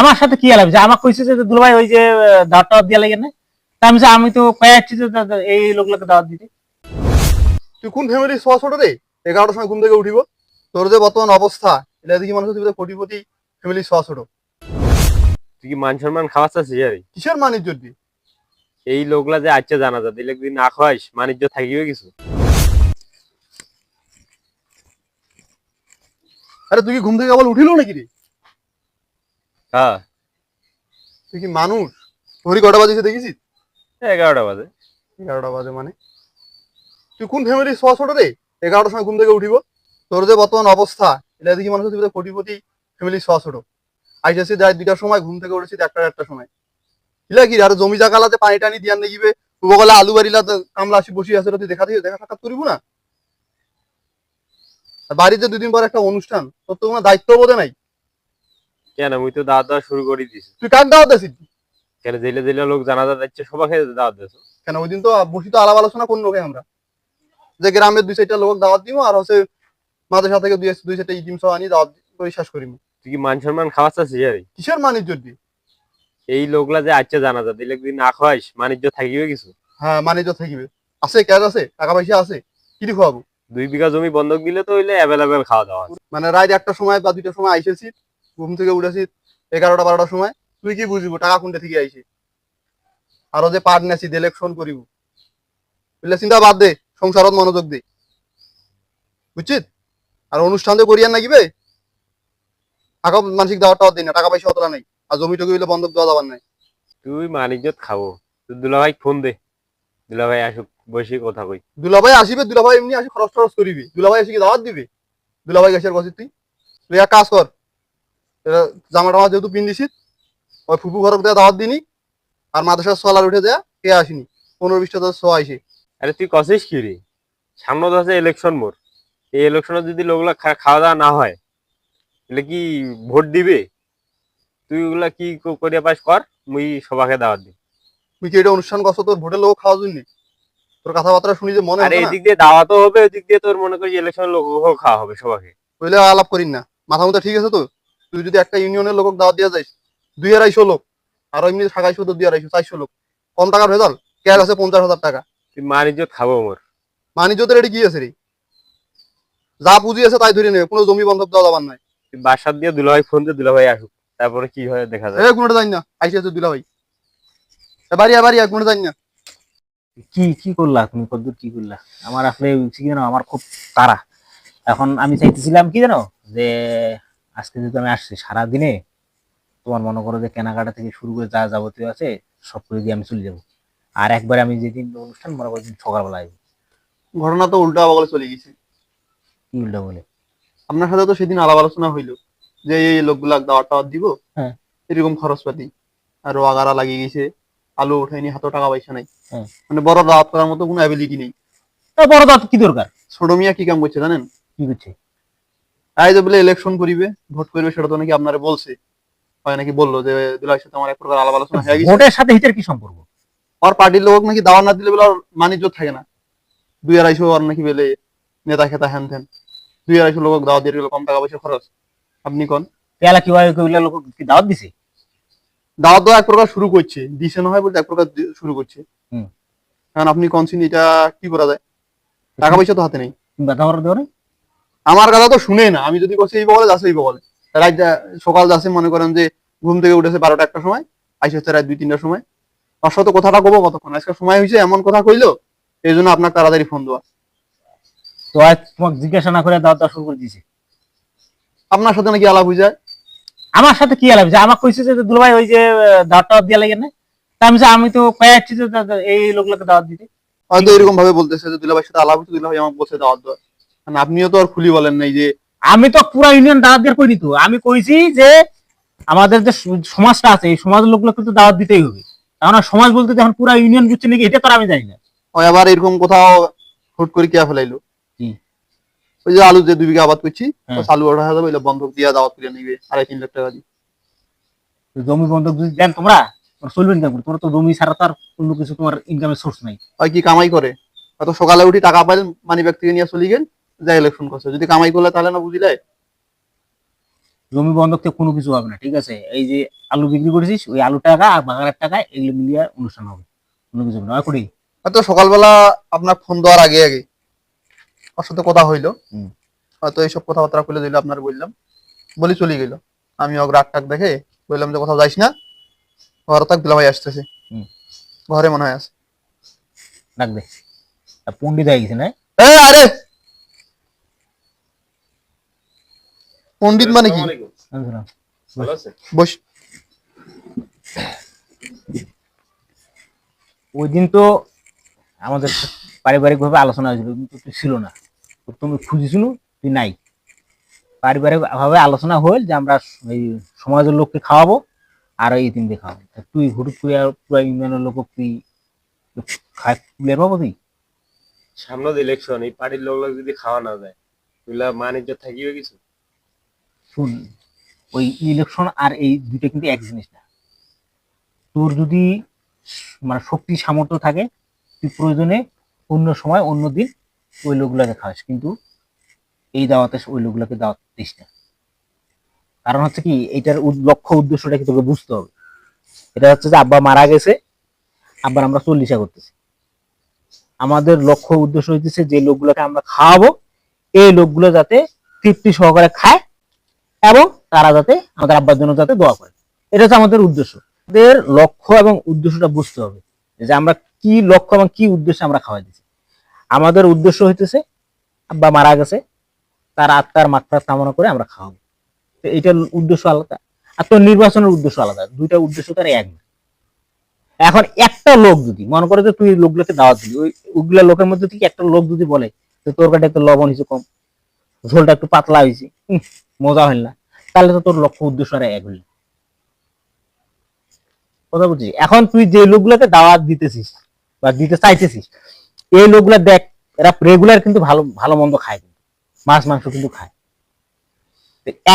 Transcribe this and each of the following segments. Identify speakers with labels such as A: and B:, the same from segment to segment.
A: আমার সাথে কি আলাপ? যে আমাকে কইছে যে দুলাভাই ওই যে দাওয়াত টাওয়াত দিয়া লাগে না। তা আমি যে আমি তো কয়ে আসছি যে এই লোকগুলোকে দাওয়াত দিতে।
B: তুই কোন ফ্যামিলির ছোঁয়া ছোট রে? এগারোটার সময় ঘুম থেকে উঠিব। তোর যে বর্তমান অবস্থা এটা দেখি মানুষ তুই কোটিপতি ফ্যামিলির ছোঁয়া ছোট।
C: তুই কি মান সম্মান খাওয়াস চাচ্ছিস আরে
B: কিসের মানিজ্য দি
C: এই লোকলা যে আচ্ছা জানা যা দিলে যদি না খাওয়াইস মানিজ্য থাকিবে কিছু?
B: আরে তুই কি ঘুম থেকে আবার উঠিল নাকি রে?
C: হ্যাঁ।
B: তুই কি মানুষ? ঘড়ি কটা বাজেছে দেখিছিস
C: এগারোটা বাজে।
B: এগারোটা বাজে মানে? তুই কোন ফ্যামিলির ছোঁয়া ছোট রে? এগারোটার সময় ঘুম থেকে উঠিব। তোর যে বর্তমান অবস্থা এটা দেখি মানুষ তুই কোটিপতি ফ্যামিলির ছোঁয়া ছোট আইসেছি যাই দুইটার সময় ঘুম থেকে উঠেছি একটা একটা সময়। কিলা কি আর জমি জাগালাতে পানি টানি দিয়ান দেখিবে। বগলে আলু বাড়িলা কামলা আসি বসি আছে তুই দেখা দিয়ে দেখা সাক্ষাৎ করিব না? বাড়িতে দুদিন পর একটা অনুষ্ঠান তোর তো কোনো দায়িত্ব বোধে নাই।
C: কেন? মুই তো দাওয়াত দেওয়া শুরু করে দিছি
B: তুই কাক দাওয়াত দিছিস
C: কেন? জেলে জেলে লোক জানাজা দিচ্ছে সবাইকে দাওয়াত দিছ
B: কেন? ওই দিন তো বসি তো আলাপ আলোচনা করল কে আমরা? যে গ্রামের দুই চারটা লোক দাওয়াত দিব আর হচ্ছে মাদ্রাসা থেকে দুই দুই চারটা ইটিম সহ আনি দাওয়াত করে শেষ করিম
C: তুই কি মান সম্মান খাওয়াস চাচ্ছিস আরে
B: কিসের মানিজ্য দি
C: এই লোকলা যে আচ্ছা জানা যা দিলে যদি না খাওয়াইস মানিজ্য থাকিবে কিছু?
B: হ্যাঁ মানিজ্য থাকিবে। আছে ক্যাশ আছে টাকা পয়সা আছে কি খাওয়াবো?
C: দুই বিঘা জমি বন্ধক দিলে তো হইলে অ্যাভেলেবেল খাওয়া দাওয়া।
B: মানে রাত একটা সময় বা দুইটার সময় আইসেছি ঘুম থেকে উঠেছি এগারোটা বারোটার সময়। তুই কি বুঝব? টাকা কোনটা থেকে আইসে আরও যে পার্ট নেছি ইলেকশন করিব। বুঝলে? চিন্তা বাদ দে সংসারত মনোযোগ দে। বুঝছিস? আর অনুষ্ঠান তো করিয়ার নাকিবে টাকা মানসিক দেওয়ার টাওয়ার দিই না টাকা পয়সা অতটা নাই। আর জমি টমি হইলে বন্ধক দেওয়া যাবার নাই।
C: তুই মানিজ্যত খাব। তুই দুলাভাই ফোন দে। দুলাভাই আসুক বসে কথা কই।
B: দুলাভাই আসিবে দুলাভাই এমনি আসি খরচ টরচ করিবি। দুলাভাই এসে কি দাওয়াত দিবে? দুলাভাই গেছে বসে তুই। তুই এক কাজ কর এটা জামা টামা যেহেতু পিন্দিছিস ওই ফুপু ঘরক দেওয়া দাওয়াত দিনি আর মাদ্রাসার সোয়ালার উঠে দেয়া কে আসিনি? পনেরো বিশটা তো শো আইসে
C: আরে তুই কছিস কি রে? সামনে তো আছে ইলেকশন মোর এই ইলেকশনে যদি লোকগুলা খাওয়া দাওয়া না হয় তাহলে কি ভোট দিবে? তুই ওগুলা কি করিয়া পাস কর মুই সবাকে দাওয়াত দিই
B: তুই কি এটা অনুষ্ঠান করছ? তোর ভোটের লোক খাওয়া জন্য তোর কথাবার্তা শুনি যে মনে
C: আরে
B: হয়
C: এদিক দিয়ে দাওয়াতও হবে ওদিক দিয়ে তোর মনে করি ইলেকশন লোক খাওয়া হবে সবাকে
B: বলে আলাপ করিন না। মাথা মতো ঠিক আছে তো? তুই যদি একটা ইউনিয়নের লোক দাওয়াত দিয়া যাইস দুই আড়াইশো লোক আর এমনি সাগাইশো তো দুই আড়াইশো চারশো লোক কম টাকার ভেজাল ক্যাশ আছে পঞ্চাশ হাজার টাকা।
C: তুই মানিজ্যত খাব মোর
B: মানিজ্যতের এটি কি আছে রে? যা পুঁজি আছে তাই ধরে নেবে কোনো জমি বন্ধক দেওয়া যাবার নাই।
C: বাসার দিয়ে দুলাভাই ফোন দিয়ে দুলাভাই আসুক তারপরে কি হয় দেখা যায়
B: এ কোনোটা জানি না আইসি আছে দুলা ভাই এ বাড়ি এ বাড়ি এক জানি না।
A: কি কি করলা তুমি কদ্দূর কি করলা? আমার আসলে কি জানো আমার খুব তাড়া। এখন আমি চাইতেছিলাম কি জানো যে আজকে যেহেতু আমি আসছি সারাদিনে তোমার মনে করো যে কেনাকাটা থেকে শুরু করে যা যাবতীয় আছে সব করে দিয়ে আমি চলে যাব। আর একবার আমি যেদিন অনুষ্ঠান মনে করো সকালবেলা আসব।
B: ঘটনা তো উল্টা বগলে চলে গেছে।
A: কি উল্টা বলে?
B: আপনার সাথে তো সেদিন আলাপ আলোচনা হইল যে এই লোকগুলা দাওয়াত টাওয়াত দিব
A: হ্যাঁ।
B: এরকম খরচপাতি। আর আগারা লাগিয়ে গেছে আলু উঠাইনি হাতে টাকা পয়সা নাই।
A: হ্যাঁ।
B: মানে বড় দাওয়াত করার মতো কোনো অ্যাবিলিটি নেই।
A: বড় দাঁত কি দরকার?
B: ছোট মিয়া কি কাম করছে জানেন?
A: কি করছে?
B: আই যে বলে ইলেকশন করিবে ভোট করবে সেটা তো নাকি আপনারা বলছে। হয় নাকি বলল যে দুলার সাথে আমার এক প্রকার আলাপ আলোচনা হয়ে গেছে।
A: ভোটের সাথে হিটের কি সম্পর্ক?
B: আর পার্টির লোক নাকি দাওয়া না দিলে বলে ওর মানিজ্য থাকে না। দুই আড়াইশো আর নাকি বলে নেতা খেতা হ্যান ত্যান দুই আড়াইশো লোক দাওয়াত দিয়ে দিলে কম টাকা পয়সা খরচ। আপনি কোন?
A: পেয়ালা কি হয় কইলা লোক কি দাওয়াত দিছে?
B: দাওয়াত দেওয়া এক প্রকার শুরু করছে। দিছে না হয় বলতে এক প্রকার শুরু করছে।
A: হুম।
B: কারণ আপনি কনসিন এটা কি করা যায়? টাকা পয়সা তো হাতে নেই।
A: তুমি ব্যথা করে দেও না
B: আমার কথা তো শুনে না। আমি যদি করছি এই বগলে যাচ্ছে এই বগলে রাত সকাল যাচ্ছে মনে করেন যে ঘুম থেকে উঠেছে বারোটা একটা সময় আইসে হচ্ছে রাত দুই তিনটার সময়। তার সাথে কথাটা কবো কতক্ষণ? আজকে সময় হয়েছে এমন কথা কইলো এই জন্য আপনার তাড়াতাড়ি ফোন দেওয়া।
A: তো আজ তোমাকে জিজ্ঞাসা না করে দেওয়া শুরু করে দিয়েছে।
B: আপনার সাথে নাকি আলাপ হয়ে যায়?
A: আমার সাথে কি আলাপ যে আমাকে কইছে যে দুলাভাই ওই যে দাওয়াত টাওয়াত দিয়া লাগে না। তা আমি আমি তো কয়ে আসছি যে এই লোকগুলোকে দাওয়াত দিতে।
B: হয়তো এরকম ভাবে বলতেছে যে দুলাভাইয়ের সাথে আলাপ হচ্ছে দুলাভাই আমাকে বলছে দাওয়াত দেওয়া আপনিও তো আর খুলি বলেন নাই যে
A: আমি তো পুরা ইউনিয়ন দাওয়াত দিয়ে কইনি তো। আমি কইছি যে আমাদের যে সমাজটা আছে এই সমাজের লোকগুলোকে তো দাওয়াত দিতেই হবে। কারণ সমাজ বলতে এখন পুরা ইউনিয়ন বুঝছে নাকি এটা তো আমি জানি না।
B: হয় আবার এরকম কোথাও হুট করে কে ফেলাইলো? ওই যে আলু যে দুই বিঘা আবাদ করছি
A: হ্যাঁ।
B: আলু ওঠা যাবে বন্ধক দিয়া দাওয়াত করে নিবে আড়াই তিন লাখ টাকা দিয়ে।
A: জমি বন্ধক যদি দেন তোমরা চলবেন কেমন? তোমার তো জমি ছাড়া তো আর কোনো কিছু তোমার ইনকামের সোর্স নাই।
B: হয় কি কামাই করে? হয়তো সকালে উঠি টাকা পাইলেন মানি ব্যাগ থেকে নিয়ে চলে গেল যা ইলেকশন করছে। যদি কামাই করলে তাহলে না বুঝিলে?
A: জমি বন্ধক থেকে কোনো কিছু হবে না ঠিক আছে? এই যে আলু বিক্রি করেছিস ওই আলু টাকা আর বাগানের টাকা এগুলো মিলিয়ে অনুষ্ঠান হবে। কোনো কিছু হবে না। করি?
B: হয়তো সকালবেলা আপনার ফোন দেওয়ার আগে আগে ওর সাথে কথা হইল। হয়তো এইসব কথাবার্তা খুলে দিল আপনার বললাম। বলি চলে গেল। আমি ওকে রাগ টাক দেখে বললাম যে কোথাও যাইস না? ঘরে থাক দিলাম ভাই আসতেছে।
A: হুম।
B: ঘরে মনে হয় আছে।
A: ডাক দে। আর পণ্ডিত হয়ে গেছে না?
B: এ আরে! পণ্ডিত মানে কি? বস।
A: ওই দিন তো আমাদের পারিবারিক ভাবে আলোচনা হয়েছিল কিন্তু তুই ছিল না। তুমি খুঁজেছিল তুই নাই। পারিবারিক ভাবে আলোচনা হল যে আমরা এই সমাজের লোককে খাওয়াবো আর এই তিনটে খাওয়াবো। তুই হুটুট করে আর পুরো ইউনিয়নের লোক তুই খায় পাবো তুই?
C: সামনে তো ইলেকশন এই পার্টির লোক যদি খাওয়া না যায় তুইলা মানিজ্য থাকিবে কিছু?
A: শুন, ওই ইলেকশন আর এই দুটো কিন্তু এক জিনিস না। তোর যদি মানে শক্তি সামর্থ্য থাকে, তুই প্রয়োজনে অন্য সময় অন্য দিন ওই লোকগুলোকে খাওয়াস, কিন্তু এই দাওয়াতে ওই লোকগুলোকে দাওয়াত দিস না। কারণ হচ্ছে কি, এটার লক্ষ্য উদ্দেশ্যটা কি তোকে বুঝতে হবে। এটা হচ্ছে যে আব্বা মারা গেছে, আব্বার আমরা চল্লিশা করতেছি। আমাদের লক্ষ্য উদ্দেশ্য হইতেছে যে লোকগুলোকে আমরা খাওয়াবো, এই লোকগুলো যাতে তৃপ্তি সহকারে খায় এবং তারা যাতে আমাদের আব্বার জন্য যাতে দোয়া করে। এটা হচ্ছে আমাদের উদ্দেশ্য। আমাদের লক্ষ্য এবং উদ্দেশ্যটা বুঝতে হবে যে আমরা কি লক্ষ্য এবং কি উদ্দেশ্যে আমরা খাওয়াই দিচ্ছি আমাদের উদ্দেশ্য হইতেছে, আব্বা মারা গেছে, তার আত্মার মাত্রা কামনা করে আমরা খাওয়াবো। তো এইটার উদ্দেশ্য আলাদা আর তোর নির্বাচনের উদ্দেশ্য আলাদা। দুইটা উদ্দেশ্য তার এক এখন একটা লোক যদি, মনে করে যে তুই লোকগুলোকে দাওয়াত দিলি, ওই ওইগুলা লোকের মধ্যে থেকে একটা লোক যদি বলে তোর কাছে একটু লবণ হয়েছে কম, ঝোলটা একটু পাতলা হয়েছে মজা হইল না। তাহলে তো তোর লক্ষ্য উদ্দেশ্য আর এক হইল। কথা বুঝছি এখন তুই যে লোকগুলোকে দাওয়াত দিতেছিস বা দিতে চাইতেছিস, এই লোকগুলা দেখ, এরা রেগুলার কিন্তু ভালো ভালো মন্দ খায় কিন্তু। মাছ, মাংস কিন্তু খায়।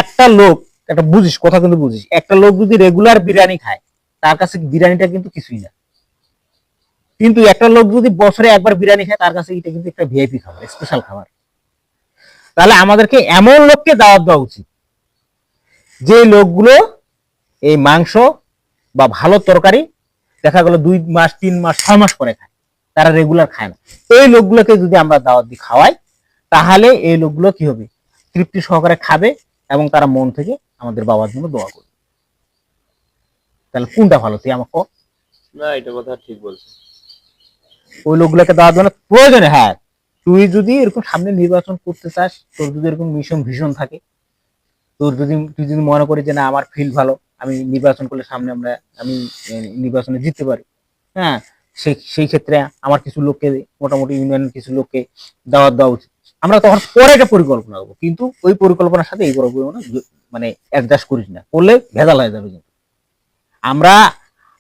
A: একটা লোক, একটা বুঝিস, কথা কিন্তু বুঝিস, একটা লোক যদি রেগুলার বিরিয়ানি খায়, তার কাছে বিরিয়ানিটা কিন্তু কিছুই না। কিন্তু একটা লোক যদি বছরে একবার বিরিয়ানি খায়, তার কাছে এটা কিন্তু একটা ভিআইপি খাবার স্পেশাল খাবার। তাহলে আমাদেরকে এমন লোককে দাওয়াত দেওয়া উচিত। যে লোকগুলো এই মাংস বা ভালো তরকারি দেখা গেল দুই মাস তিন মাস ছয় মাস পরে খায় তারা রেগুলার খায় না। এই লোকগুলোকে যদি আমরা দাওয়াত দিয়ে খাওয়াই তাহলে এই লোকগুলো কি হবে? তৃপ্তি সহকারে খাবে এবং তারা মন থেকে আমাদের বাবার জন্য দোয়া করবে। তাহলে কোনটা ভালো তুই আমাকে।
C: না এটা কথা ঠিক বলছে
A: ওই লোকগুলোকে দেওয়ার জন্য প্রয়োজনে হ্যাঁ তুই যদি এরকম সামনে নির্বাচন করতে চাস, তোর যদি এরকম মিশন ভীষণ থাকে, তোর যদি, তুই যদি মনে করিস যে না, আমার ফিল ভালো, আমি নির্বাচন করলে সামনে আমরা, আমি নির্বাচনে জিততে পারি। হ্যাঁ সেই সেই ক্ষেত্রে আমার কিছু লোককে, মোটামুটি ইউনিয়নের কিছু লোককে দাওয়াত দেওয়া উচিত। আমরা তখন পরে একটা পরিকল্পনা করব, কিন্তু ওই পরিকল্পনার সাথে এই পরিকল্পনা মানে অ্যাডজাস্ট করিস না, করলে ভেজাল হয়ে যাবে কিন্তু। আমরা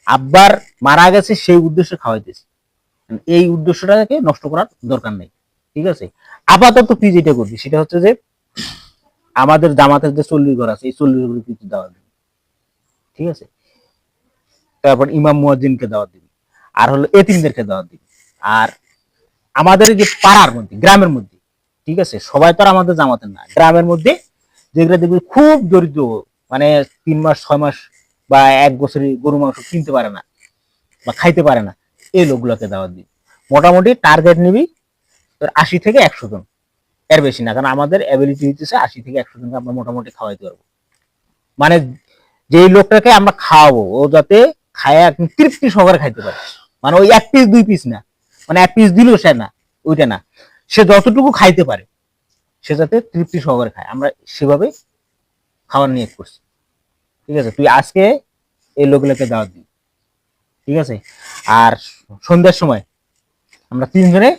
A: আব্বার মারা গেছে সেই উদ্দেশ্যে খাওয়াইতেছি। এই উদ্দেশ্যটাকে নষ্ট করার দরকার নেই। ঠিক আছে? আপাতত তুই যেটা করবি সেটা হচ্ছে যে, আমাদের জামাতের যে চল্লিশ ঘর আছে, এই চল্লিশ ঘরে তুই দাওয়াত দিবি। ঠিক আছে? তারপর ইমাম মুয়াজ্জিনকে দাওয়াত দিবি। আর হলো এতিমদেরকে দাওয়াত দিবি। আর আমাদের যে পাড়ার মধ্যে, গ্রামের মধ্যে, ঠিক আছে? সবাই তো আমাদের জামাতের না। গ্রামের মধ্যে যেগুলো দেখবি খুব দরিদ্র মানে তিন মাস, ছয় মাস বা এক বছরে গরু, মাংস কিনতে পারে না বা খাইতে পারে না, এই লোকগুলোকে দাওয়াত দিবি। মোটামুটি টার্গেট নিবি তোর আশি থেকে একশো জন। এর বেশি না, কারণ আমাদের অ্যাবিলিটি হচ্ছে আশি থেকে একশো জনকে আমরা মোটামুটি খাওয়াইতে পারব। মানে যেই লোকটাকে আমরা খাওয়াবো, ও যাতে খায় তৃপ্তি সহকারে খাইতে পারে। মানে ওই এক পিস দুই পিস না। মানে এক পিস দিলেও সে না, ওইটা না। সে যতটুকু খাইতে পারে, সে যাতে তৃপ্তি সহকারে খায়। আমরা সেভাবে খাওয়ার নিয়ে করছি। ঠিক আছে? তুই আজকে এই লোকগুলোকে দাওয়াত দিবি। ঠিক আছে? আর সন্ধ্যার সময় আমরা তিনজনে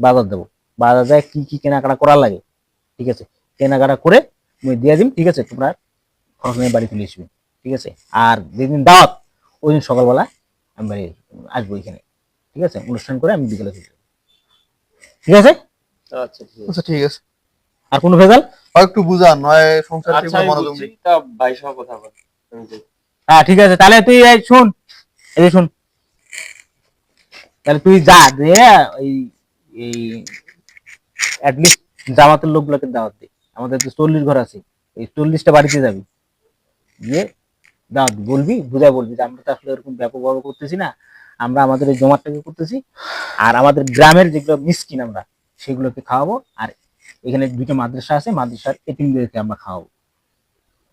A: বাজার দেবো। বাজার যায় কি কি কেনাকাটা করার লাগে ঠিক আছে? কেনাকাটা করে আমি দিয়ে দিম ঠিক আছে? তোমরা খরচ নিয়ে বাড়ি তুলে আসবে ঠিক আছে? আর যেদিন দাওয়াত ওই দিন সকালবেলা আমি বাড়ি আসব এখানে ঠিক আছে? অনুষ্ঠান করে আমি বিকেলে চলে ঠিক আছে?
C: আচ্ছা ঠিক আছে।
B: আচ্ছা ঠিক আছে।
A: আর কোনো ভেজাল?
B: আর একটু বুঝান নয় সংসার মনোযোগ
C: বুঝছি, তা ভাই সহ কথা বল
A: হ্যাঁ ঠিক আছে। তাহলে তুই এই শুন এই যে শুন। তাহলে তুই যা যে ওই এই অ্যাটলিস্ট জামাতের লোকগুলোকে দাওয়াত দে আমাদের তো চল্লিশ ঘর আছে। এই চল্লিশটা বাড়িতে যাবি। গিয়ে দাওয়াত বলবি বুঝা বলবি যে আমরা তো আসলে এরকম ব্যাপকভাবে করতেছি না। আমরা আমাদের এই জমাটটাকে করতেছি। আর আমাদের গ্রামের যেগুলো মিসকিন আমরা সেগুলোকে খাওয়াবো। আর এখানে দুইটা মাদ্রাসা আছে মাদ্রাসার এতিমদেরকে আমরা খাওয়াবো।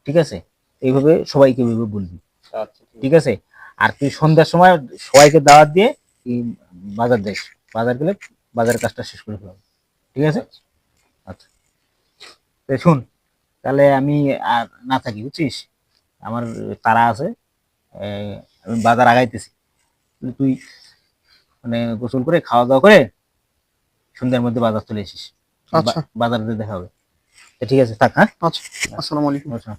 A: ঠিক আছে? এইভাবে সবাইকে এইভাবে বলবি।
B: আচ্ছা
A: ঠিক আছে? আর তুই সন্ধ্যার সময় সবাইকে দাওয়াত দিয়ে তুই বাজার যাইস বাজার গেলে বাজারের কাজটা শেষ করে ফেলাম ঠিক আছে? আচ্ছা। শুন তাহলে আমি আর না থাকি বুঝছিস? আমার তারা আছে আমি বাজার আগাইতেছি। তুই- মানে গোসল করে খাওয়া দাওয়া করে সন্ধ্যার মধ্যে বাজার চলে এসিস
B: বাজার
A: বাজারে দেখা হবে। ঠিক আছে থাক হ্যাঁ?
B: আচ্ছা। আসসালামু আলাইকুম।
A: আচ্ছা